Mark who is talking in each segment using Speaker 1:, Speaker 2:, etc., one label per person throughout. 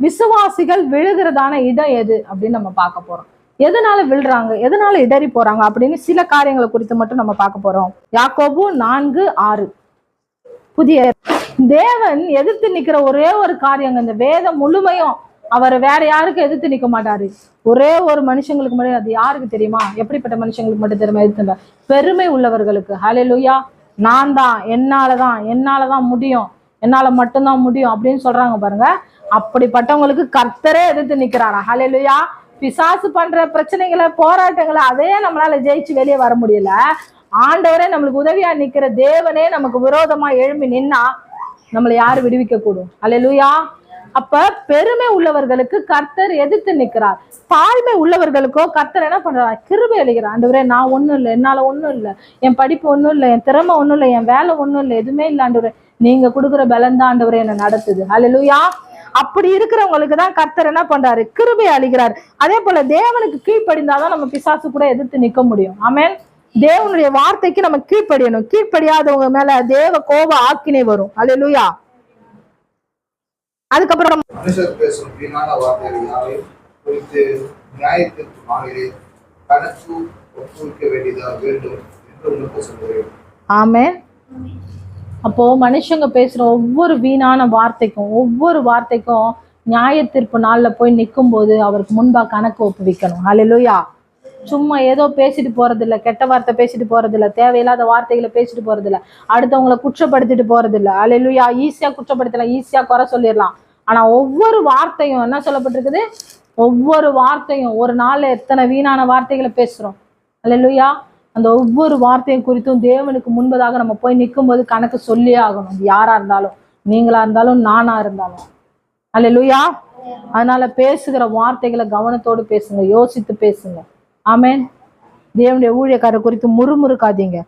Speaker 1: விசுவாசிகள் விழுகிறதான இடம் எது அப்படின்னு நம்ம பார்க்க போறோம். எதனால விழுறாங்க? எதனால இடறி போறாங்க? அப்படின்னு சில காரியங்களை குறித்து மட்டும் நம்ம பார்க்க போறோம். யாக்கோபு நான்கு ஆறு. புதிய தேவன் எதிர்த்து நிக்கிற ஒரே ஒரு காரியங்க. இந்த வேதம் முழுமையும் அவர் வேற யாருக்கும் எதிர்த்து நிக்க மாட்டாரு. ஒரே ஒரு மனுஷங்களுக்கு மட்டும் அது யாருக்கு தெரியுமா? எப்படிப்பட்ட மனுஷங்களுக்கு மட்டும் தெரியுமா? எதிர்த்து பெருமை உள்ளவர்களுக்கு. ஹalleluya. நான் தான் என்னாலதான். என்னாலதான் முடியும். என்னால மட்டும்தான் முடியும் அப்படின்னு சொல்றாங்க பாருங்க. அப்படிப்பட்டவங்களுக்கு கர்த்தரே எதிர்த்து நிக்கிறாரா? ஹலெலுயா பிசாசு பண்ற பிரச்சனைகளை போராட்டங்களை அதே நம்மளால ஜெயிச்சு வெளியே வர முடியல. ஆண்டவரே நம்மளுக்கு உதவியா நிக்கிற தேவனே நமக்கு விரோதமா எழும்பி நின்னா நம்மளை யாரு விடுவிக்க கூடும் அல்லேலூயா அப்ப பெருமை உள்ளவர்களுக்கு கர்த்தர் எதிர்த்து நிக்கிறார். தாழ்மை உள்ளவர்களுக்கோ கர்த்தர் என்ன பண்றார்? கிருபை எழுகிறார் ஆண்டவரே நான் ஒண்ணும் இல்லை. என்னால ஒண்ணும் இல்லை. என் படிப்பு ஒண்ணும் இல்லை. என் திறமை ஒண்ணும் இல்லை. என் வேலை ஒண்ணும் இல்லை. எதுவுமே இல்லை ஆண்டவரே. நீங்க கொடுக்குற பலன் தான் ஆண்டவரே என்ன நடத்துது. அல்லேலூயா அப்படி இருக்கிறவங்களுக்கு தான் கர்த்தர் என்ன பண்றாரு? கிருபை அளிக்கிறார். அதே போல தேவனுக்கு கீழ்ப்படிந்தாதான் நம்ம பிசாசு கூட எதிர்த்து நிக்க முடியும். ஆமென். தேவனுடைய வார்த்தைக்கு நம்ம கீழ்ப்படியணும். கீழ்ப்படியாதவங்க மேல தேவ கோப ஆக்கினை வரும். அல்லேலூயா அதுக்கப்புறம்
Speaker 2: மனுஷர்
Speaker 1: அப்போது அப்போ மனுஷங்க பேசுற ஒவ்வொரு வீணான வார்த்தைக்கும் ஒவ்வொரு வார்த்தைக்கும் நியாய தீர்ப்பு நாள்ல போய் நிற்கும் போது அவருக்கு முன்பா கணக்கு ஒப்புவிக்கணும் ஹalleluya சும்மா ஏதோ பேசிட்டு போறது கெட்ட வார்த்தை பேசிட்டு போறது தேவையில்லாத வார்த்தைகளை பேசிட்டு போறது அடுத்தவங்களை குற்றப்படுத்திட்டு போறது அலையிலுயா ஈஸியாக ஈஸியா குற்றப்படுத்தலாம் ஈஸியா குறை சொல்லிடலாம். ஆனா ஒவ்வொரு வார்த்தையும் என்ன சொல்லப்பட்டிருக்குது? ஒவ்வொரு வார்த்தையும் ஒரு நாள்ல எத்தனை வீணான வார்த்தைகளை பேசுறோம்? ஹalleluya அந்த ஒவ்வொரு வார்த்தையும் குறித்தும் தேவனுக்கு முன்பதாக நம்ம போய் நிற்கும்போது கணக்கு சொல்லியே ஆகணும். அது யாரா இருந்தாலும் நீங்களா இருந்தாலும் நானா இருந்தாலும். அல்ல லூயா அதனால பேசுகிற வார்த்தைகளை கவனத்தோடு பேசுங்க யோசித்து பேசுங்க. ஆமேன். தேவனுடைய ஊழியக்காரர் குறித்து முறுமுறுக்காதீங்க.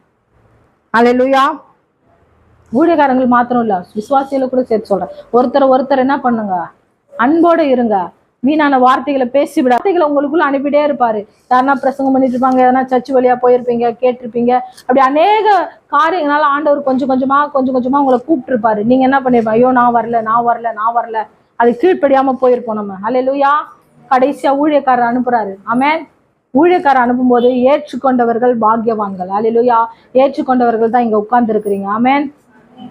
Speaker 1: அல்ல லூயா ஊழியக்காரங்கள் மாத்திரம் இல்ல விசுவாசியில கூட சேர்த்து சொல்றேன். ஒருத்தர் ஒருத்தர் என்ன பண்ணுங்க? அன்போட இருங்க. வீணான வார்த்தைகளை பேசி வார்த்தைகளை உங்களுக்குள்ள அனுப்பிட்டே இருப்பாரு. யாருன்னா பிரசங்கம் பண்ணிட்டு இருப்பாங்க எதனா சர்ச் வழியா போயிருப்பீங்க கேட்டிருப்பீங்க. அப்படி அநேக காரியங்களால ஆண்டவர் கொஞ்சம் கொஞ்சமா கொஞ்சம் கொஞ்சமா உங்களை கூப்பிட்டுருப்பாரு. நீங்க என்ன பண்ணிருப்பா ஐயோ நான் வரல நான் வரல நான் வரல. அது கீழ்ப்படியாம போயிருப்போம் நம்ம. அல்லேலூயா கடைசியா ஊழியக்காரர் அனுப்புறாரு. ஆமென் ஊழியக்காரர் அனுப்பும்போது ஏற்றுக்கொண்டவர்கள் பாக்கியவான்கள். அல்லேலூயா ஏற்றுக்கொண்டவர்கள் தான் இங்க உட்கார்ந்து இருக்கிறீங்க ஆமென்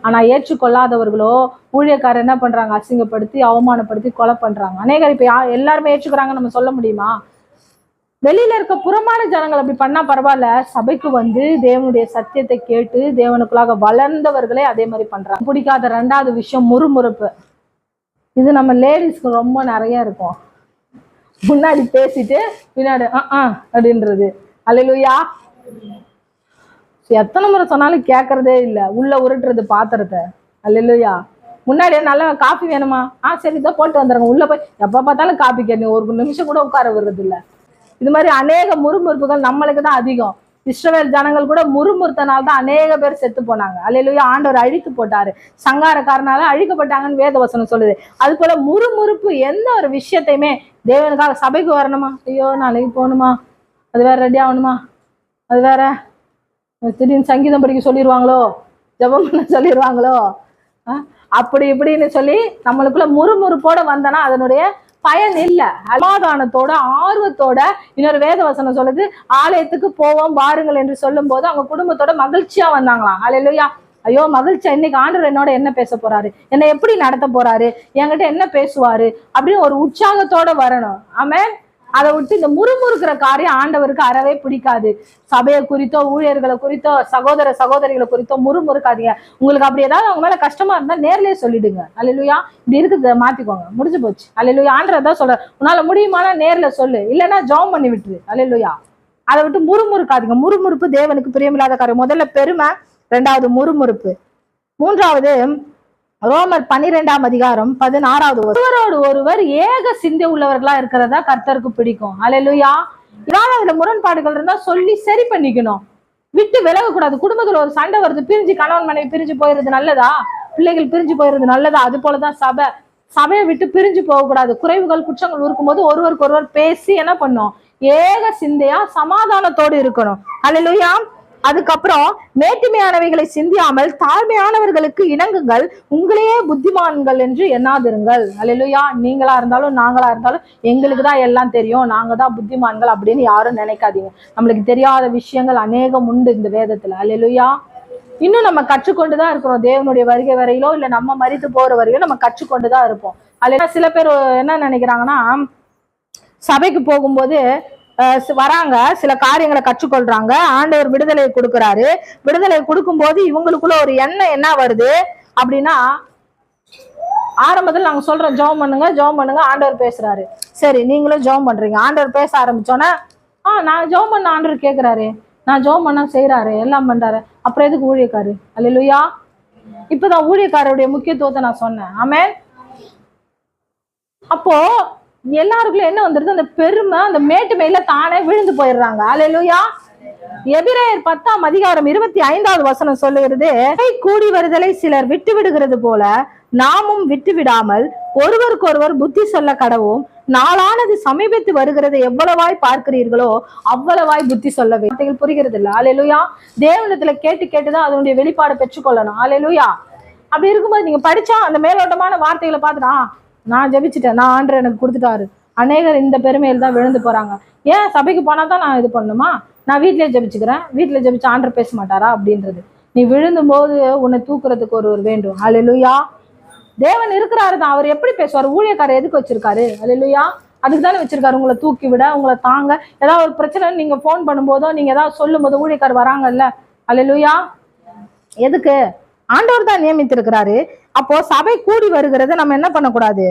Speaker 1: ஆனா ஏற்றுக்கொள்ளாதவர்களோ ஊழியக்காரர் என்ன பண்றாங்க? அசிங்கப்படுத்தி அவமானப்படுத்தி கொலை பண்றாங்க. அநேகர் இப்ப யா- எல்லாருமே ஏற்றுக்கிறாங்க நம்ம சொல்ல முடியுமா? வெளியில இருக்க புறமான ஜனங்கள் அப்படி பண்ணா பரவாயில்ல. சபைக்கு வந்து தேவனுடைய சத்தியத்தை கேட்டு தேவனுக்குள்ளாக வளர்ந்தவர்களே அதே மாதிரி பண்றாங்க. பிடிக்காத ரெண்டாவது விஷயம் முறுமுறுப்பு. இது நம்ம லேடிஸ்க்கு ரொம்ப நிறைய இருக்கும். முன்னாடி பேசிட்டு பின்னாடி ஆ அப்படின்றது. அல்லேலூயா. எத்தனை முறை சொன்னாலும் கேட்கறதே இல்லை. உள்ள உருட்டுறது பாத்திரத்தை. அல்லையா முன்னாடியே நல்லா காஃபி வேணுமா? ஆ சரி இதை போட்டு வந்துடுங்க. உள்ள போய் எப்போ பார்த்தாலும் காஃபி கேட்கணும் ஒரு நிமிஷம் கூட உட்கார விடுறது இல்லை இது மாதிரி அநேக முறுமுறுப்புகள் நம்மளுக்கு தான் அதிகம். இஸ்ரவேல் ஜனங்கள் கூட முறுமுறுத்தனால தான் அநேக பேர் செத்து போனாங்க. அல்லையா ஆண்டவர் அழித்து போட்டாரு. சங்காரக்காரனால அழிக்கப்பட்டாங்கன்னு வேத வசனம் சொல்லுது. அது போல முறுமுறுப்பு எந்த ஒரு விஷயத்தையுமே தேவனுக்காக சபைக்கு வரணுமா? ஐயோ நாளைக்கு போகணுமா? அது வேற ரெடி ஆகணுமா? அது வேற திடீர்னு சங்கீதம் படிக்க சொல்லிடுவாங்களோ ஜெபம் பண்ண சொல்லிடுவாங்களோ ஆ? அப்படி இப்படின்னு சொல்லி நம்மளுக்குள்ள முறுமுறுப்போட வந்தனா அதனுடைய பயன் இல்லை. சமாதானத்தோட ஆர்வத்தோட இன்னொரு வேத வசனம் சொல்லுது ஆலயத்துக்கு போவோம் பாருங்கள் என்று சொல்லும் போது அவங்க குடும்பத்தோட மகிழ்ச்சியா வந்தாங்களாம். அலையிலையா ஐயோ மகிழ்ச்சியா இன்னைக்கு ஆண்டவர் என்னோட என்ன பேச போறாரு? என்னை எப்படி நடத்த போறாரு? என்கிட்ட என்ன பேசுவாரு? அப்படின்னு ஒரு உற்சாகத்தோட வரணும். ஆமேன் அதை விட்டு இந்த முறுமுறுக்கிற காரியம் ஆண்டவருக்கு அறவே பிடிக்காது. சபையை குறித்தோ ஊழியர்களை குறித்தோ சகோதர சகோதரிகளை குறித்தோ முறுமுறுக்காதீங்க. உங்களுக்கு அப்படி ஏதாவது அவங்க மேல கஷ்டமா இருந்தா நேர்லயே சொல்லிடுங்க. அல்லையா இப்படி இருக்குது மாத்திக்கோங்க. முடிஞ்சு போச்சு. அல்லையா ஆண்டதான் சொல்ற உன்னால முடியுமானா நேர்ல சொல்லு. இல்லைன்னா ஜாம் பண்ணி விட்டுரு. அல்லையா அதை விட்டு முறுமுறுக்காதீங்க. முறுமுறுப்பு தேவனுக்கு பிரியமில்லாத காரியம். முதல்ல பெருமை ரெண்டாவது முறுமுறுப்பு. மூன்றாவது ரோமர் பன்னிரெண்டாம் அதிகாரம் பதினாறாவது ஒருவரோடு ஒருவர் ஏக சிந்தை உள்ளவர்களா இருக்கிறதா கர்த்தருக்கு பிடிக்கும். அல்லேலூயா ஏதாவது அதுல முரண்பாடுகள் இருந்தா சொல்லி சரி பண்ணிக்கணும். விட்டு விலகக்கூடாது. குடும்பத்துல ஒரு சண்டை வருது பிரிஞ்சு கணவன் மனைவி பிரிஞ்சு போயிருது நல்லதா? பிள்ளைகள் பிரிஞ்சு போயிருது நல்லதா? அது போலதான் சபை. சபையை விட்டு பிரிஞ்சு போகக்கூடாது. குறைவுகள் குற்றங்கள் இருக்கும்போது ஒருவருக்கு ஒருவர் பேசி என்ன பண்ணும்? ஏக சிந்தையா சமாதானத்தோடு இருக்கணும். அல்லேலூயா அதுக்கப்புறம் மேட்டுமையானவைகளை சிந்தியாமல் தாழ்மையானவர்களுக்கு இணங்குங்கள். உங்களையே புத்திமான்கள் என்று எண்ணாதிருங்கள். அல்லேலூயா நீங்களா இருந்தாலும் நாங்களா இருந்தாலும் எங்களுக்கு தான் எல்லாம் தெரியும். நாங்க தான் புத்திமான்கள் அப்படின்னு யாரும் நினைக்காதீங்க. நம்மளுக்கு தெரியாத விஷயங்கள் அநேகம் உண்டு இந்த வேதத்துல. அல்லேலூயா இன்னும் நம்ம கற்றுக்கொண்டு தான் இருக்கிறோம். தேவனுடைய வருகை வரையிலோ இல்லை நம்ம மறித்து போற வரையிலோ நம்ம கற்றுக்கொண்டு தான் இருப்போம். அல்ல சில பேர் என்ன நினைக்கிறாங்கன்னா சபைக்கு போகும்போது வராங்க. சில காரியங்களை கற்றுக்கொள்றாங்க. ஆண்டவர் விடுதலை கொடுக்குறாரு. விடுதலை கொடுக்கும் போது இவங்களுக்குள்ள ஒரு எண்ணம் என்ன வருது? அப்படின்னா ஆரம்பத்தில் நாங்க சொல்றோம் ஜெபம் பண்ணுங்க ஜெபம் பண்ணுங்க. ஆண்டவர் பேசுறாரு. சரி நீங்களும் ஜெபம் பண்றீங்க. ஆண்டவர் பேச ஆரம்பிச்சோன்னே ஆ நான் ஜெபம் பண்ண ஆண்டவர் கேட்குறாரு நான் ஜெபம் பண்ண செய்கிறாரு எல்லாம் பண்றாரு. அப்புறம் எதுக்கு ஊழியக்காரு? அல்லேலூயா. இப்பதான் ஊழியக்காரருடைய முக்கியத்துவத்தை நான் சொன்னேன். ஆமே அப்போ எல்லாருக்குள்ள என்ன வந்துருது? அந்த பெருமை அந்த மேட்டுமையில தானே விழுந்து போயிடுறாங்க. அலையலுயா எபிரேயர் பத்தாம் அதிகாரம் இருபத்தி ஐந்தாவது வசனம் சொல்லுகிறது கூடி வருதலை சிலர் விட்டு விடுகிறது போல நாமும் விட்டு விடாமல் ஒருவருக்கொருவர் புத்தி சொல்ல கடவும் நாளானது சமீபத்து வருகிறது எவ்வளவாய் பார்க்கிறீர்களோ அவ்வளவாய் புத்தி சொல்ல வார்த்தைகள் புரிகிறது இல்ல ஆலேலுயா தேவனத்துல கேட்டு கேட்டுதான் அதனுடைய வெளிப்பாடு பெற்றுக்கொள்ளணும். ஆலேலுயா அப்படி இருக்கும்போது நீங்க படிச்சா அந்த மேலோட்டமான வார்த்தைகளை பார்த்துட்டா நான் ஜெபிச்சிட்டேன். நான் ஆண்டர் எனக்கு கொடுத்துட்டாரு. அநேகர் இந்த பெருமையில் தான் விழுந்து போறாங்க. ஏன்? சபைக்கு போனா தான் நான் இது பண்ணுமா நான் வீட்டிலே ஜெபிச்சுக்கிறேன். வீட்டில் ஜெபிச்சு ஆண்டர் பேச மாட்டாரா? அப்படின்றது. நீ விழுந்தும் போது உன்னை தூக்குறதுக்கு ஒருவர் வேண்டும். ஹalleluya தேவன் இருக்கிறாரு தான். அவர் எப்படி பேசுவார்? ஊழியக்காரர் எதுக்கு வச்சிருக்காரு? ஹalleluya அதுக்கு தானே வச்சிருக்காரு. உங்களை தூக்கி விட உங்களை தாங்க. ஏதாவது ஒரு பிரச்சனை நீங்க ஃபோன் பண்ணும்போதோ நீங்க ஏதாவது சொல்லும் போதோ ஊழியக்கார் வராங்கல்ல. ஹalleluya எதுக்கு? ஆண்டவர் தான் நியமித்திருக்கிறாரு. அப்போ சபை கூடி வருகிறத நம்ம என்ன பண்ணக்கூடாது?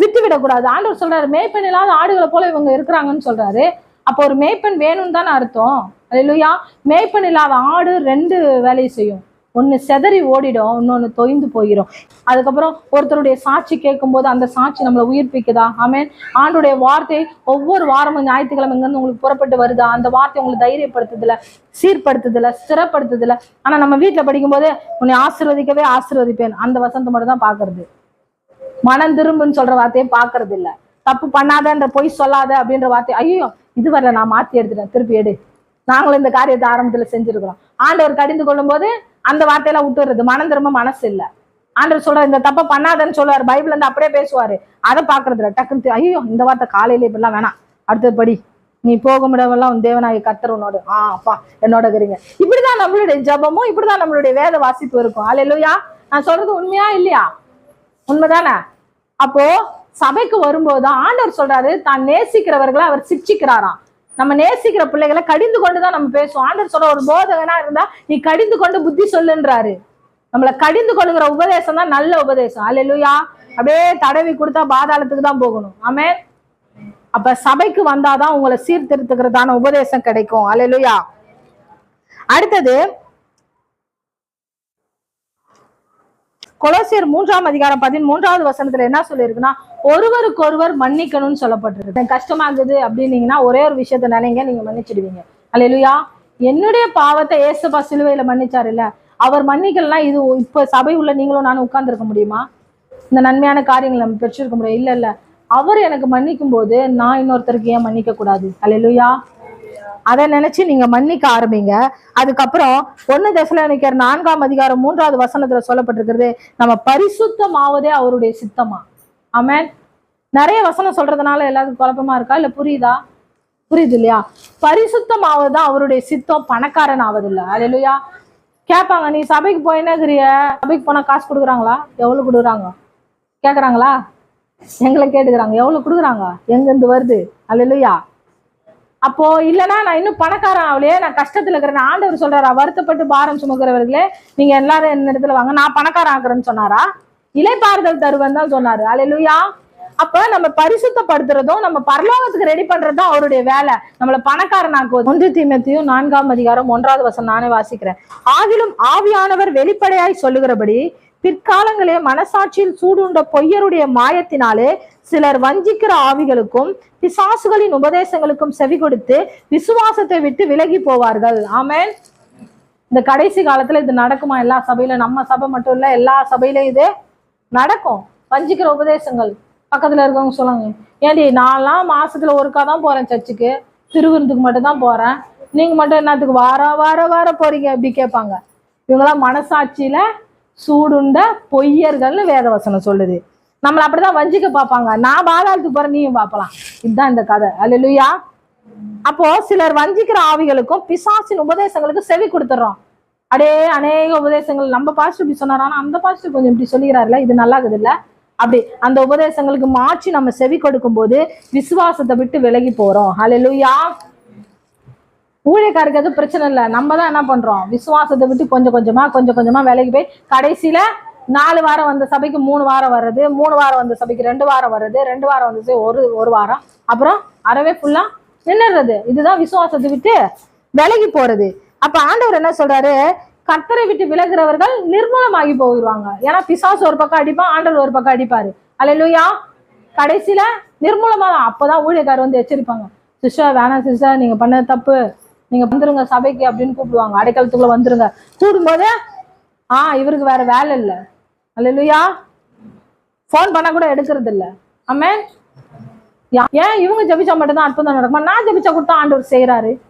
Speaker 1: விட்டு விடக்கூடாது ஆண்டவர் சொல்றாரு மேய்ப்பெண் இல்லாத ஆடுகளை போல இவங்க இருக்கிறாங்கன்னு சொல்றாரு. அப்போ ஒரு மேய்ப்பெண் வேணும்னு தானே அர்த்தம். இல்லையா மேய்ப்பெண் இல்லாத ஆடு ரெண்டு வேலையை செய்யும். ஒன்று செதறி ஓடிடும் இன்னொன்று தொய்ந்து போயிடும் அதுக்கப்புறம் ஒருத்தருடைய சாட்சி கேட்கும்போது அந்த சாட்சி நம்மளை உயிர்ப்பிக்குதா? ஆமென். ஆண்டுடைய வார்த்தை ஒவ்வொரு வாரமும் ஞாயிற்றுக்கிழமை இங்கேருந்து உங்களுக்கு புறப்பட்டு வருதா? அந்த வார்த்தை உங்களுக்கு தைரியப்படுத்துதில்ல சீர்படுத்துதில்ல ஸ்திரப்படுத்துதில்ல ஆனா நம்ம வீட்டில் படிக்கும்போது உன்னை ஆசிர்வதிக்கவே ஆசிர்வதிப்பேன். அந்த வசந்தம் மட்டும் தான் பார்க்கறது. மனம் திரும்புன்னு சொல்ற வார்த்தையை பார்க்கறது இல்லை தப்பு பண்ணாதன்ற பொய் சொல்லாத அப்படின்ற வார்த்தை. ஐயோ இது வரல நான் மாத்தி எடுத்துட்டேன். திருப்பி எடு. நாங்களும் இந்த காரியத்தை ஆரம்பத்துல செஞ்சுருக்கிறோம். ஆண்டவர் கடிந்து கொள்ளும் போது அந்த வார்த்தையெல்லாம் விட்டுறது மனம் திரும்ப மனசு இல்லை. ஆண்டவர் சொல்ற இந்த தப்பை பண்ணாதன்னு சொல்லுவார். பைபிள் இருந்து அப்படியே பேசுவாரு. அதை பாக்குறதுல டக்குனு டக்குன்னு ஐயோ இந்த வார்த்தை காலையில இப்படிலாம் வேணாம். அடுத்தது படி நீ போக முடியவெல்லாம் உன் தேவனாய கத்தர் உன்னோட. ஆ அப்பா என்னோட இருக்கிறீங்க. இப்படிதான் நம்மளுடைய ஜபமும் இப்படிதான் நம்மளுடைய வேத வாசிப்பு இருக்கும். அல்லையா நான் சொல்றது உண்மையா இல்லையா? உண்மைதானே? அப்போ சபைக்கு வரும்போது ஆண்டவர் சொல்றாரு தான் நேசிக்கிறவர்களை அவர் சிக்ஷிக்கிறாராம் நம்ம நேசிக்கிற பிள்ளைகளை கடிந்து கொண்டு தான் நம்ம பேசுவோம். ஆண்டர் சொல்ற ஒரு போதகனா இருந்தா நீ கடிந்து கொண்டு புத்தி சொல்லுன்றாரு. நம்மளை கடிந்து கொள்ளுகிற உபதேசம் தான் நல்ல உபதேசம். அல்லா அப்படியே தடவி கொடுத்தா பாதாளத்துக்கு தான் போகணும். ஆமே அப்ப சபைக்கு வந்தாதான் உங்களை சீர்திருத்துக்கிறதான உபதேசம் கிடைக்கும். அல்லா அடுத்தது கொலோசியர் மூன்றாம் அதிகாரம் பதிமூன்றாவது வசனத்துல என்ன சொல்லியிருக்குன்னா ஒருவருக்கொருவர் மன்னிக்கணும்னு சொல்லப்பட்டிருக்கு. கஷ்டமா இருக்குது அப்படின்னீங்கன்னா ஒரே ஒரு விஷயத்த நினைங்க நீங்க மன்னிச்சிடுவீங்க. அல்லேலூயா என்னுடைய பாவத்தை ஏசப்பா சிலுவையில மன்னிச்சாரு இல்ல அவர் மன்னிக்கலாம் இது இப்ப சபை உள்ள நீங்களும் நானும் உட்கார்ந்துருக்க முடியுமா? இந்த நன்மையான காரியங்களை நம்ம பெற்றிருக்க முடியும். இல்ல இல்ல. அவர் எனக்கு மன்னிக்கும் போது நான் இன்னொருத்தருக்கு ஏன் மன்னிக்க கூடாது அல்லேலூயா அதை நினைச்சு நீங்க மன்னிக்க ஆரம்பிங்க. அதுக்கப்புறம் ஒன்னு நினைக்கிற நான்காம் அதிகாரம் மூன்றாவது வசனத்துல சொல்லப்பட்டிருக்கிறது நம்ம பரிசுத்தமாவதே அவருடைய சித்தமா? ஆமேன். நிறைய வசனம் சொல்றதுனால எல்லாத்துக்கும் குழப்பமா இருக்கா? இல்ல புரியுதா? புரியுது இல்லையா? பரிசுத்தம் ஆவதுதான் அவருடைய சித்தம் பணக்காரன் ஆவதில்லை. அல்லையா கேட்பாங்க நீ சபைக்கு போயினேங்கிறிய சபைக்கு போனா காசு கொடுக்குறாங்களா? எவ்வளவு கொடுக்குறாங்க? கேக்குறாங்களா எங்களை கேட்டுக்கிறாங்க எவ்வளவு கொடுக்குறாங்க? எங்கிருந்து வருது? அல்லையா அப்போ இல்லைன்னா நான் இன்னும் பணக்காரன் ஆகலையே நான் கஷ்டத்துல இருக்கிறேன். ஆண்டவர் சொல்றாரா வருத்தப்பட்டு பாரம் சுமக்கிறவர்களே நீங்க எல்லாரும் இந்த இடத்துல வாங்க. நான் பணக்காரன் ஆக்குறேன்னு சொன்னாரா? இலைப்பாறுதல் தருவன் தான் சொன்னாரு. அல்லேலூயா அப்ப நம்ம பரிசுத்தப்படுத்துறதும் நம்ம பரலோகத்துக்கு ரெடி பண்றதும் அவருடைய வேலை. நம்மள பணக்காரன் ஆக்குவது. ஒன்று தீமத்தையும் நான்காம் அதிகாரம் ஒன்றாவது வசனம் நானே வாசிக்கிறேன். ஆகிலும் ஆவியானவர் வெளிப்படையாய் சொல்லுகிறபடி பிற்காலங்களே மனசாட்சியில் சூடுண்ட பொய்யருடைய மாயத்தினாலே சிலர் வஞ்சிக்கிற ஆவிகளுக்கும் பிசாசுகளின் உபதேசங்களுக்கும் செவி கொடுத்து விசுவாசத்தை விட்டு விலகி போவார்கள். ஆமேன். இந்த கடைசி காலத்துல இது நடக்குமா? எல்லா சபையில நம்ம சபை மட்டும் இல்ல எல்லா சபையிலும் இது நடக்கும். வஞ்சிக்கிற உபதேசங்கள். பக்கத்துல இருக்கவங்க சொல்லுங்க ஏன்டி நான்லாம் மாசத்துல ஒருக்கா தான் போறேன் சர்ச்சுக்கு. திருவிருந்துக்கு மட்டும் தான் போறேன். நீங்க மட்டும் என்னத்துக்கு வார வார வார போறீங்க? அப்படி கேட்பாங்க. இவங்களாம் மனசாட்சியில சூடுண்ட பொய்யர்கள்னு வேதவசனம் சொல்லுது. நம்மளை அப்படிதான் வஞ்சிக்க பார்ப்பாங்க. நான் பாதாளத்துக்கு போறேன் நீயும் பார்ப்பலாம். இதுதான் இந்த கதை. அல்லா அப்போ சிலர் வஞ்சிக்கிற ஆவிகளுக்கும் பிசாசின் உபதேசங்களுக்கு செவி கொடுத்துறோம் அடே அநேக உபதேசங்கள். நம்ம பாஸ்டர் இப்படி சொன்னார். அந்த பாஸ்டர் கொஞ்சம் இப்படி சொல்லிக்கிறாருல இது நல்லா இருக்குது இல்ல அப்படி அந்த உபதேசங்களுக்கு மாற்றி நம்ம செவி கொடுக்கும் போது விசுவாசத்தை விட்டு விலகி போறோம். ஹலெலுயா ஊழியக்காருக்கு எதுவும் பிரச்சனை இல்லை. நம்ம தான் என்ன பண்றோம்? விசுவாசத்தை விட்டு கொஞ்சம் கொஞ்சமா கொஞ்சம் கொஞ்சமா விலகி போய் கடைசியில நாலு வாரம் வந்த சபைக்கு மூணு வாரம் வர்றது மூணு வாரம் வந்த சபைக்கு ரெண்டு வாரம் வர்றது ரெண்டு வாரம் வந்து ஒரு ஒரு வாரம். அப்புறம் அறவே ஃபுல்லா நின்னுறது இதுதான் விசுவாசத்தை விட்டு விலகி போறது. அப்ப ஆண்டவர் என்ன சொல்றாரு? கர்த்தரை விட்டு விலகிறவர்கள் நிர்மூலமாகி போயிடுவாங்க ஏன்னா பிசாசு ஒரு பக்கம் அடிப்பான் ஆண்டவர் ஒரு பக்கம் அடிப்பாரு. அல்லேலூயா கடைசியில நிர்மூலமா தான் அப்பதான் ஊழியக்காரர் வந்து எச்சரிப்பாங்க. சிஸ்டர் வேணாம் சிஸ்டர் நீங்க பண்ண தப்பு. நீங்க வந்துருங்க சபைக்கு அப்படின்னு கூப்பிடுவாங்க. அடைக்கலத்துக்குள்ள வந்துருங்க. கூடும்போது ஆ இவருக்கு வேற வேலை இல்லை. அல்லேலூயா. ஃபோன் பண்ணா கூட எடுக்கிறது இல்லை. ஆமென். யா- ஏன் இவங்க ஜெபிச்சா மட்டும்தான் அற்புதம் நடக்குமா? நான் ஜெபிச்சா கொடுத்தா ஆண்டவர் செய்றாரு.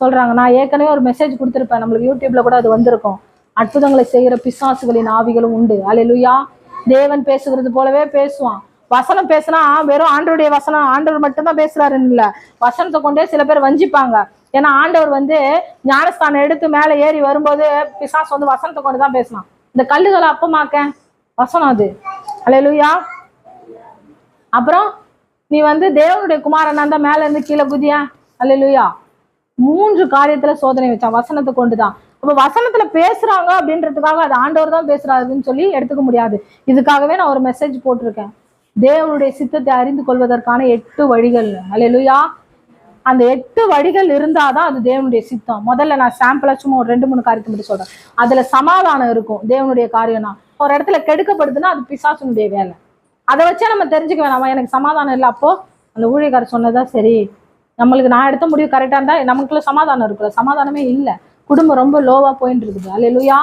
Speaker 1: சொல்றாங்க நான் ஏற்கனவே ஒரு மெசேஜ் கொடுத்துருப்பேன். நம்மளுக்கு யூடியூப்ல கூட அது வந்திருக்கும். அற்புதங்களை செய்யற பிசாசுகளின் ஆவிகளும் உண்டு. அலையிலுயா தேவன் பேசுகிறது போலவே பேசுவான். வசனம் பேசினா வெறும் ஆண்டருடைய வசனம் ஆண்டவர் மட்டும்தான் பேசுறாருன்னு இல்ல. வசனத்தை கொண்டே சில பேர் வஞ்சிப்பாங்க. ஏன்னா ஆண்டவர் வந்து ஞானஸ்தானம் எடுத்து மேலே ஏறி வரும்போது பிசாசு வந்து வசனத்தை கொண்டு தான் பேசலாம் இந்த கல்லுகளை அப்பமாக்க? வசனம் அது. அலையலுயா அப்புறம் நீ வந்து தேவனுடைய குமாரனா தான் மேல இருந்து கீழே குதியா? அலையலுயா மூன்று காரியத்துல சோதனை வச்சான். வசனத்தை கொண்டுதான். அப்ப வசனத்துல பேசுறாங்க அப்படின்றதுக்காக அது ஆண்டவர் தான் பேசுறாருன்னு சொல்லி எடுத்துக்க முடியாது. இதுக்காகவே நான் ஒரு மெசேஜ் போட்டிருக்கேன். தேவனுடைய சித்தத்தை அறிந்து கொள்வதற்கான எட்டு வழிகள். அலையலுயா அந்த எட்டு வழிகள் இருந்தாதான் அது தேவனுடைய சித்தம். முதல்ல நான் சாம்பிளா சும்மா ஒரு ரெண்டு மூணு காரியத்தை மட்டும் சொல்றேன். அதுல சமாதானம் இருக்கும் தேவனுடைய காரியம்னா. ஒரு இடத்துல கெடுக்கப்படுதுன்னா அது பிசாசுனுடைய வேலை. அதை வச்சே நம்ம தெரிஞ்சுக்க வேணாமா. எனக்கு சமாதானம் இல்லை அப்போ? அந்த ஊழியக்காரர் சொன்னதா சரி நம்மளுக்கு நான் எடுத்த முடிவு கரெக்டாக இருந்தா நமக்குள்ள சமாதானம் இருக்குல்ல. சமாதானமே இல்லை. குடும்பம் ரொம்ப லோவா போயிட்டு இருக்குது அல்லேலூயா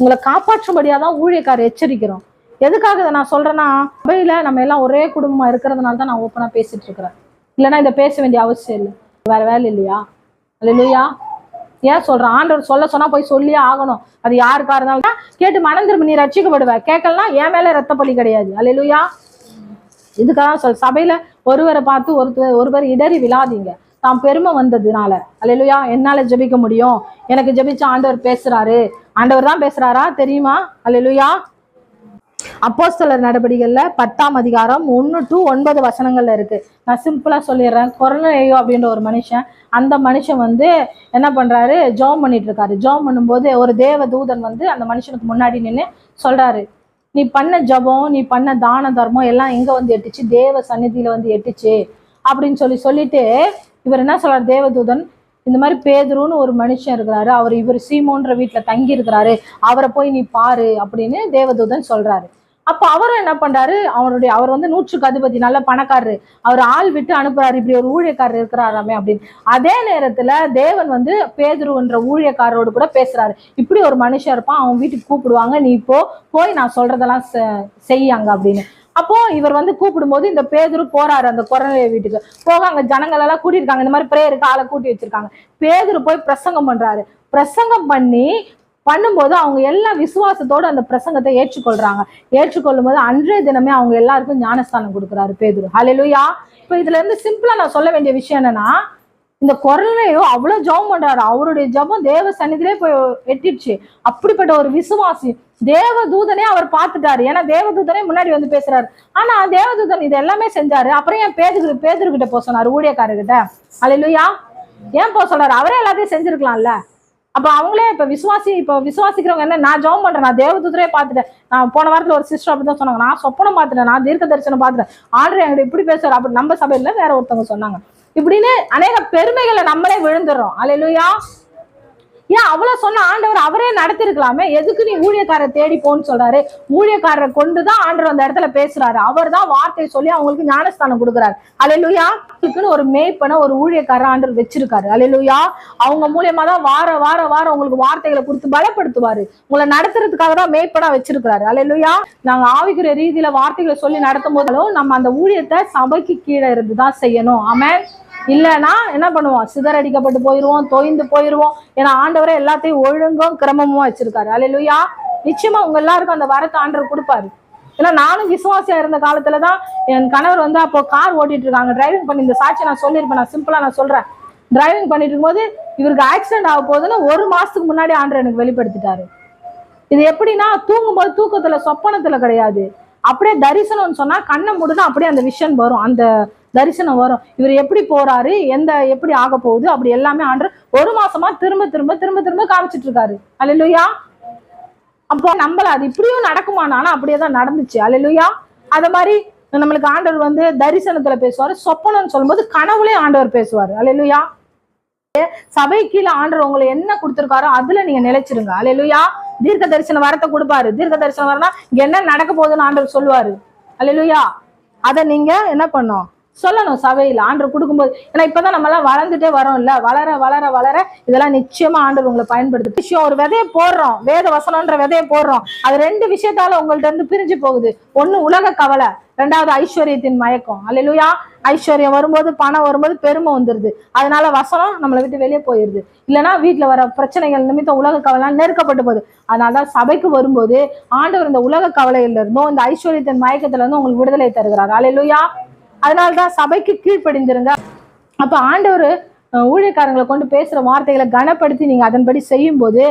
Speaker 1: உங்களை காப்பாற்றும்படியா தான் ஊழியக்காரர் எச்சரிக்கிறோம். எதுக்காக இதை நான் சொல்றேன்னா சபையில நம்ம எல்லாம் ஒரே குடும்பமா இருக்கிறதுனால தான் நான் ஓப்பனா பேசிட்டு இருக்கிறேன். இல்லைன்னா இதை பேச வேண்டிய அவசியம் இல்லை. வேற வேலை இல்லையா? இல்லையா ஏன் சொல்றேன் ஆண்டவர் சொல்ல சொன்னா போய் சொல்லியே ஆகணும். அது யாருக்கா இருந்தாலும். கேட்டு மனம் திரும்ப நீ ரட்சிக்கப்படுவ. கேட்கலாம் என் மேல ரத்த பலி கிடையாது. அல்லையா இதுக்காக சொல் சபையில ஒருவரை பார்த்து ஒருத்தர் ஒருவர் இடறி விழாதீங்க. தாம் பெருமை வந்ததுனால. அல்லையா என்னால ஜெபிக்க முடியும்? எனக்கு ஜபிச்ச ஆண்டவர் பேசுறாரு. ஆண்டவர் தான் பேசுறாரா? தெரியுமா? அல்லையா அப்போஸ்தலர் நடவடிக்கைகள்ல பத்தாம் அதிகாரம் ஒன்று டு ஒன்பது வசனங்கள்ல இருக்கு. நான் சிம்பிளாக சொல்லிடுறேன். கொரோனையோ அப்படின்ற ஒரு மனுஷன் அந்த மனுஷன் வந்து என்ன பண்ணுறாரு ஜோம் பண்ணிட்டு இருக்காரு ஜோம் பண்ணும்போது ஒரு தேவ தூதன் வந்து அந்த மனுஷனுக்கு முன்னாடி நின்று சொல்கிறாரு நீ பண்ண ஜபம் நீ பண்ண தான தர்மம் எல்லாம் எங்கே வந்து எட்டுச்சு? தேவ சந்நிதியில் வந்து எட்டுச்சு. அப்படின்னு சொல்லி சொல்லிட்டு இவர் என்ன சொல்கிறார் தேவதூதன் இந்த மாதிரி பேதுருன்னு ஒரு மனுஷன் இருக்கிறாரு. அவர் இவர் சீமோன்ற வீட்டில் தங்கி இருக்கிறாரு அவரை போய் நீ பாரு அப்படின்னு தேவதூதன் சொல்கிறாரு அப்ப அவரும் என்ன பண்றாரு? அவருடைய அவர் வந்து நூற்றுக்கு அதிபதி நல்ல பணக்காரரு. அவர் ஆள் விட்டு அனுப்புறாரு. இப்படி ஒரு ஊழியக்காரர் இருக்கிறாராமே அப்படின்னு. அதே நேரத்துல தேவன் வந்து பேதுருன்ற ஊழியக்காரரோடு கூட பேசுறாரு. இப்படி ஒரு மனுஷன் இருப்பான். அவன் வீட்டுக்கு கூப்பிடுவாங்க. நீ இப்போ போய் நான் சொல்றதெல்லாம் செ- செய்யாங்க அப்படின்னு. அப்போ இவர் வந்து கூப்பிடும்போது இந்த பேதுரு போறாரு அந்த குரலைய வீட்டுக்கு. போக அங்க ஜனங்கள் எல்லாம் கூட்டியிருக்காங்க. இந்த மாதிரி பிரேயருக்கு ஆளை கூட்டி வச்சிருக்காங்க. பேதுரு போய் பிரசங்கம் பண்றாரு. பிரசங்கம் பண்ணி பண்ணும்போது அவங்க எல்லா விசுவாசத்தோடு அந்த பிரசங்கத்தை ஏற்றுக்கொள்றாங்க. ஏற்றுக்கொள்ளும் போது அன்றைய தினமே அவங்க எல்லாருக்கும் ஞானஸ்தானம் கொடுக்குறாரு பேதுரு. ஹலெலுயா இப்போ இதுல இருந்து சிம்பிளா நான் சொல்ல வேண்டிய விஷயம் என்னன்னா இந்த குரலையோ அவ்வளோ ஜெபம் பண்றாரு. அவருடைய ஜெபம் தேவ சன்னிதிலே போய் எட்டிடுச்சு. அப்படிப்பட்ட ஒரு விசுவாசி தேவ தூதனே அவர் பார்த்துட்டாரு. ஏன்னா தேவதூதனே முன்னாடி வந்து பேசுறாரு. ஆனா தேவதூதன் இது எல்லாமே செஞ்சாரு. அப்புறம் ஏன் பேதுரு பேதுருக்கிட்ட போக சொன்னார்? ஊழியக்காரர்கிட்ட. அல்லேலூயா ஏன் போக சொல்றாரு அவரே எல்லாத்தையும் செஞ்சிருக்கலாம்ல. அப்ப அவங்களே இப்ப விசுவாசி இப்ப விசுவாசிக்கிறவங்க என்ன நான் ஜெபம் பண்றேன் நான் தேவதூதரே பார்த்துட்டேன். நான் போன வாரத்துல ஒரு சிஸ்டர் அப்படிதான் சொன்னாங்க. நான் சொப்பனம் பார்த்துட்டேன் நான் தீர்க்க தரிசனம் பார்த்துட்டேன். ஆல்ரெடி என்கிட்ட இப்படி பேசுறாரு. அப்படி நம்ம சபையில வேற ஒருத்தவங்க சொன்னாங்க. இப்படின்னு அநேக பெருமைகளை நம்மளே விழுந்துடுறோம். அல்லேலூயா ஏன் அவ்வளவு சொன்ன ஆண்டவர் அவரே நடத்திருக்கலாமே எதுக்கு நீ ஊழியக்காரரை தேடி போன்னு சொல்றாரு? ஊழியக்காரரை கொண்டுதான் ஆண்டவர் அந்த இடத்துல பேசுறாரு. அவர் தான் வார்த்தை சொல்லி அவங்களுக்கு ஞானஸ்தானம் கொடுக்குறாரு. அலையிலுயா ஒரு மேய்ப்பன ஒரு ஊழியக்காரர் ஆண்டவர் வச்சிருக்காரு. அலையிலுயா அவங்க மூலியமா தான் வார வார வாரம் உங்களுக்கு வார்த்தைகளை கொடுத்து பலப்படுத்துவாரு. உங்களை நடத்துறதுக்காக தான் மேய்ப்பனா வச்சிருக்கிறாரு. அலையிலுயா நாங்க ஆவிக்குரிய ரீதியில வார்த்தைகளை சொல்லி நடத்தும் போதாலும் நம்ம அந்த ஊழியத்தை சபைக்கு கீழே இருந்து தான் செய்யணும். ஆமென். இல்லைன்னா என்ன பண்ணுவோம்? சிதறடிக்கப்பட்டு போயிடுவோம் தொய்ந்து போயிடுவோம் ஏன்னா ஆண்டவரே எல்லாத்தையும் ஒழுங்கும் கிரமமும் வச்சிருக்காரு. அலையிலுயா நிச்சயமா உங்க எல்லாருக்கும் அந்த வரத்தை ஆண்டவர் கொடுப்பாரு. ஏன்னா நானும் விசுவாசியா இருந்த காலத்துல தான் என் கணவர் வந்து அப்போ கார் ஓட்டிட்டு இருக்காங்க. டிரைவிங் பண்ணி இந்த சாட்சி நான் சொல்லியிருப்பேன். நான் சிம்பிளா நான் சொல்றேன். டிரைவிங் பண்ணிட்டு இருக்கும்போது இவருக்கு ஆக்சிடென்ட் ஆக போகுதுன்னு ஒரு மாசத்துக்கு முன்னாடி ஆண்டர் எனக்கு வெளிப்படுத்திட்டாரு. இது எப்படின்னா தூங்கும்போது தூக்கத்துல சொப்பனத்துல கிடையாது. அப்படியே தரிசனம்னு சொன்னா கண்ணை மூடுனா அப்படியே அந்த விஷன் வரும். அந்த தரிசனம் வரும். இவர் எப்படி போறாரு எந்த எப்படி ஆக போகுது அப்படி எல்லாமே ஆண்டு ஒரு மாசமா திரும்ப திரும்ப திரும்ப திரும்ப காமிச்சிட்டு இருக்காரு. அல்லையா அப்போ நம்மள அது இப்படியும் நடக்குமானா ஆனா அப்படியே தான் நடந்துச்சு. அல்லையா அத மாதிரி நம்மளுக்கு ஆண்டவர் வந்து தரிசனத்துல பேசுவாரு. சொப்பனம்னு சொல்லும்போது கனவுலயே ஆண்டவர் பேசுவாரு. அல்லையா சபை கீழே ஆண்டவர் உங்களை என்ன கொடுத்திருக்காரோ அதுல நீங்க நிலைச்சிருங்க. அல்லையா தீர்க்க தரிசன வரத்தை கொடுப்பாரு. தீர்க்க தரிசனம் வரனா என்ன நடக்க போகுதுன்னு ஆண்டவர் சொல்லுவாரு. அல்லையா அதை நீங்க என்ன பண்ணும் சொல்லணும் சபையில ஆண்டவர் கொடுக்கும்போது. ஏன்னா இப்பதான் நம்ம எல்லாம் வளர்ந்துட்டே வரோம் இல்ல வளர வளர வளர இதெல்லாம் நிச்சயமா ஆண்டவர் உங்களை பயன்படுத்து விஷயம் ஒரு விதையை போடுறோம். வேத வசனம்ன்ற விதையை போடுறோம். அது ரெண்டு விஷயத்தால உங்கள்ட்ட இருந்து பிரிஞ்சு போகுது. ஒண்ணு உலக கவலை. ரெண்டாவது ஐஸ்வர்யத்தின் மயக்கம். அல்லையா ஐஸ்வர்யம் வரும்போது பணம் வரும்போது பெருமை வந்துருது. அதனால வசனம் நம்மளை விட்டு வெளியே போயிருது. இல்லைன்னா வீட்டுல வர பிரச்சனைகள் நிமித்தம் உலக கவலை நெருக்கப்பட்டு போகுது. அதனால தான் சபைக்கு வரும்போது ஆண்டவர் இந்த உலக கவலையிலிருந்தும் இந்த ஐஸ்வர்யத்தின் மயக்கத்துல இருந்தும் உங்களுக்கு விடுதலை தருகிறார். அல்லையா அதனால்தான் சபைக்கு கீழ்ப்படிந்திருங்க. அப்ப ஆண்டவர் ஊழியக்காரங்களை கொண்டு பேசுற வார்த்தைகளை கனப்படுத்தி நீங்க அதன்படி செய்யும்போது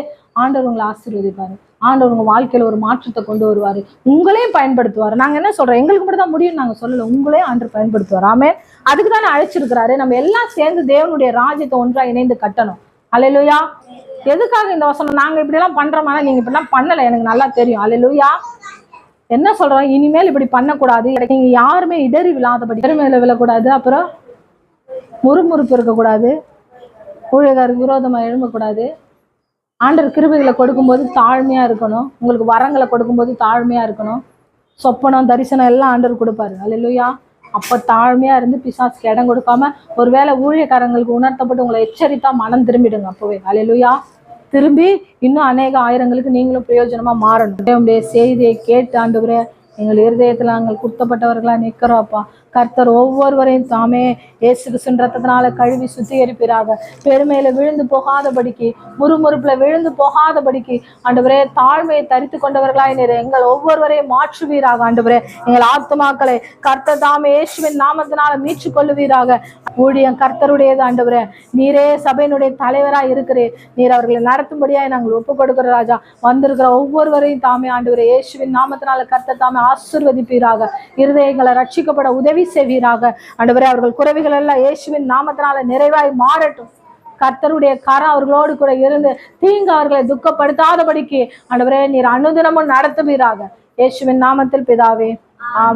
Speaker 1: ஆண்டவர் உங்களை ஆசீர்வதிப்பாரு. ஆண்டவர் உங்க வாழ்க்கையில ஒரு மாற்றத்தை கொண்டு வருவார். உங்களையும் பயன்படுத்துவார். நாங்க என்ன சொல்றோம்? எங்களுக்கு மட்டும் தான் முடியும் நாங்க சொல்லல. உங்களையும் ஆண்டவர் பயன்படுத்துவார். ஆமே அதுக்கு தானே அழைச்சிருக்கிறாரு. நம்ம எல்லாம் சேர்ந்து தேவனுடைய ராஜ்யத்தை ஒன்றா இணைந்து கட்டணும். அல்லையா எதுக்காக இந்த வசனம்? நாங்க இப்படி எல்லாம் பண்றோமானா நீங்க இப்படிலாம் பண்ணல. எனக்கு நல்லா தெரியும். அல்லையா என்ன சொல்றோம் இனிமேல் இப்படி பண்ணக்கூடாது. நீங்க யாருமே இடறி விழாதபடி பெருமையில விழக்கூடாது. அப்புறம் முறுமுறுப்பு இருக்கக்கூடாது. ஊழியக்காருக்கு விரோதமாக எழும்பக்கூடாது. ஆண்டர் கிருபைகளை கொடுக்கும்போது தாழ்மையாக இருக்கணும். உங்களுக்கு வரங்களை கொடுக்கும்போது தாழ்மையாக இருக்கணும். சொப்பனம் தரிசனம் எல்லாம் ஆண்டர் கொடுப்பாரு. அல்லையா அப்போ தாழ்மையாக இருந்து பிசாசுக்கு இடம் கொடுக்காம ஒருவேளை ஊழியக்காரங்களுக்கு உணர்த்தப்பட்டு உங்களை எச்சரித்தா மனம் திரும்பிடுங்க அப்போவே. அல்லையா திரும்பி இன்னும் அநேக ஆயிரங்களுக்கு நீங்களும் பிரயோஜனமா மாறணும். தேவனுடைய செய்தியை கேட்டு ஆண்டவரே எங்கள் இருதயத்துல நாங்கள் குத்தப்பட்டவர்களாக நிக்கிறோம் அப்பா கர்த்தர் ஒவ்வொருவரையும் தாமே இயேசு கிறிஸ்துவின் கழுவி சுத்திகரிப்பீராக. பெருமையில விழுந்து போகாதபடிக்கு முறுமுறுப்புல விழுந்து போகாதபடிக்கு ஆண்டவரே தாழ்மையை தரித்து கொண்டவர்களாய் நீர் எங்கள் ஒவ்வொருவரையும் மாற்றுவீராக ஆண்டவரே. எங்கள் ஆத்துமாக்களை கர்த்தர் தாமே இயேசுவின் நாமத்தினால மீட்டுக் கொள்ளுவீராக. ஊழியம் கர்த்தருடையது ஆண்டவரே. நீரே சபையினுடைய தலைவராய் இருக்கிறீர். நீர் அவர்களை நடத்தும்படியாய் நாங்கள் ஒப்பு கொடுக்கிற ராஜா. வந்திருக்கிற ஒவ்வொருவரையும் தாமே ஆண்டவரே. இயேசுவின் நாமத்தினால கர்த்தர் தாமே ஆசிர்வதிப்பீராக. இருதயங்களை ரட்சிக்கப்பட உதவி செய்வீராக. ஆண்டவரே அவர்கள் குறைவுகள் எல்லாம் இயேசுவின் நாமத்தினால நிறைவாய் மாறட்டும். கர்த்தருடைய கரம் அவர்களோடு கூட இருந்து தீங்கு அவர்களை துக்கப்படுத்தாதபடிக்கு ஆண்டவரே நீர் அனுதினமும் நடத்துவீராக. இயேசுவின் நாமத்தில் பிதாவே ஆம்